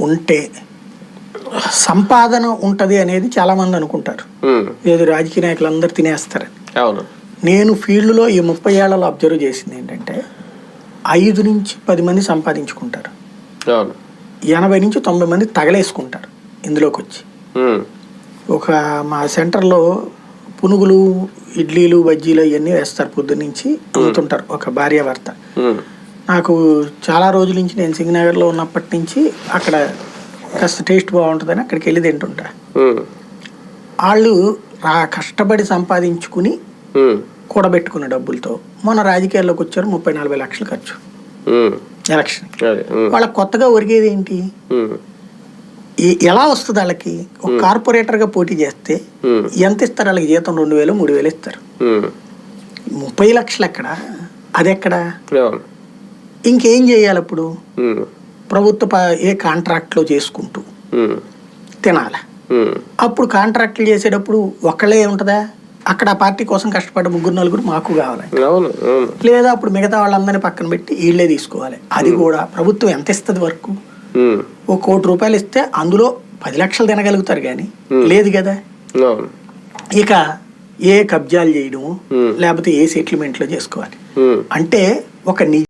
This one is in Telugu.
ఉంటే సంపాదన ఉంటది అనేది చాలా మంది అనుకుంటారు ఏదో రాజకీయ నాయకులు అందరు తినేస్తారని అవును. నేను ఫీల్డ్లో ఈ ముప్పై ఏళ్ళలో అబ్జర్వ్ చేసింది ఏంటంటే ఐదు నుంచి పది మంది సంపాదించుకుంటారు. ఎనభై నుంచి తొంభై మంది తగలేసుకుంటారు ఇందులోకి వచ్చి ఒక మా సెంటర్లో పునుగులు ఇడ్లీలు బజ్జీలు ఇవన్నీ వేస్తారు పొద్దున్నుంచి అమ్ముతుంటారు ఒక భార్యాభర్త. నాకు చాలా రోజుల నుంచి నేను సింగనగర్లో ఉన్నప్పటి నుంచి అక్కడ కాస్త టేస్ట్ బాగుంటుందని అక్కడికి వెళ్ళి తింటుంటా. వాళ్ళు కష్టపడి సంపాదించుకుని కూడబెట్టుకున్న డబ్బులతో మొన్న రాజకీయాల్లోకి వచ్చారు ముప్పై నలభై లక్షలు ఖర్చు. ఎలక్షన్. వాళ్ళకి కొత్తగా ఒరిగేది ఏంటి? ఎలా వస్తుంది వాళ్ళకి? ఒక కార్పొరేటర్గా పోటీ చేస్తే ఎంత ఇస్తారు? వాళ్ళకి జీతం రెండు వేలు మూడు వేలు ఇస్తారు. ముప్పై లక్షలు ఎక్కడ? అది ఎక్కడ ఇంకేం చేయాలి అప్పుడు? ప్రభుత్వ ఏ కాంట్రాక్ట్లో చేసుకుంటూ. తినాలి. అప్పుడు కాంట్రాక్ట్లు చేసేటప్పుడు ఒక్కళ్ళే ఉంటుందా? అక్కడ ఆ పార్టీ కోసం కష్టపడ్డ ముగ్గురు నలుగురు మాకు కావాలి. లేదా అప్పుడు మిగతా వాళ్ళందరినీ పక్కన పెట్టి వీళ్ళే తీసుకోవాలి. అది కూడా ప్రభుత్వం ఎంత ఇస్తుంది వరకు? ఒక కోటి రూపాయలు ఇస్తే అందులో పది లక్షలు తినగలుగుతారు కానీ. లేదు కదా? ఇక ఏ కబ్జాలు చేయడము. లేకపోతే ఏ సెటిల్మెంట్లో చేసుకోవాలి. అంటే ఒక ని